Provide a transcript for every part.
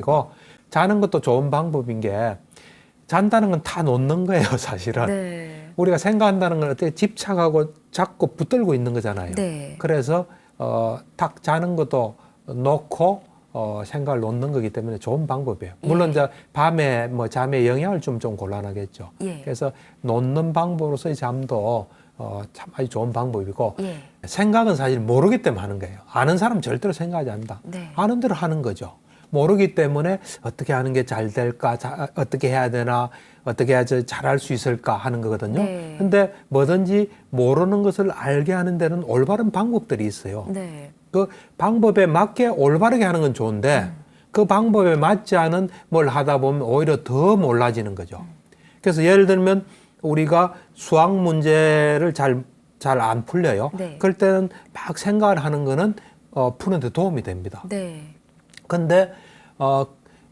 이고 자는 것도 좋은 방법인 게 잔다는 건 다 놓는 거예요, 사실은. 네. 우리가 생각한다는 건 어떻게 집착하고 자꾸 붙들고 있는 거잖아요. 네. 그래서 어, 딱 자는 것도 놓고 어, 생각을 놓는 거기 때문에 좋은 방법이에요. 물론 예. 이제 밤에 뭐 잠에 영향을 좀좀 곤란하겠죠. 예. 그래서 놓는 방법으로서의 잠도 어, 참 아주 좋은 방법이고 예. 생각은 사실 모르기 때문에 하는 거예요. 아는 사람 은 절대로 생각하지 않는다. 네. 아는 대로 하는 거죠. 모르기 때문에 어떻게 하는 게 잘 될까, 자, 어떻게 해야 되나, 어떻게 해야지 잘할 수 있을까 하는 거거든요. 네. 근데 뭐든지 모르는 것을 알게 하는 데는 올바른 방법들이 있어요. 네. 그 방법에 맞게 올바르게 하는 건 좋은데 그 방법에 맞지 않은 뭘 하다 보면 오히려 더 몰라지는 거죠. 그래서 예를 들면 우리가 수학 문제를 잘 잘 안 풀려요. 네. 그럴 때는 막 생각을 하는 거는 어, 푸는 데 도움이 됩니다. 네. 근데 어,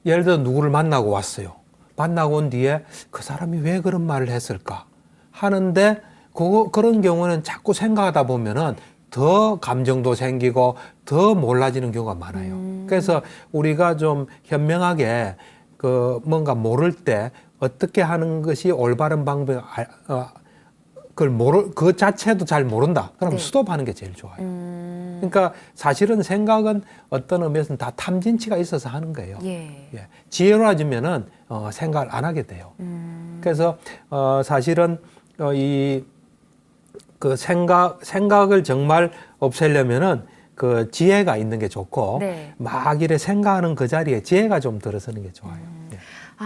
예를 들어 누구를 만나고 왔어요. 만나고 온 뒤에 그 사람이 왜 그런 말을 했을까 하는데 그거 그런 경우는 자꾸 생각하다 보면은 더 감정도 생기고 더 몰라지는 경우가 많아요. 음. 그래서 우리가 좀 현명하게 그 뭔가 모를 때 어떻게 하는 것이 올바른 방법 아, 어, 그걸 모르 그 자체도 잘 모른다. 그럼 네. 스톱하는 게 제일 좋아요. 음. 그러니까 사실은 생각은 어떤 의미에서는 다 탐진치가 있어서 하는 거예요. 예. 예. 지혜로워지면은 어, 생각을 안 하게 돼요. 음. 그래서 어, 사실은 어, 이그 생각 생각을 정말 없애려면은 그 지혜가 있는 게 좋고 네. 막 이래 생각하는 그 자리에 지혜가 좀 들어서는 게 좋아요. 음.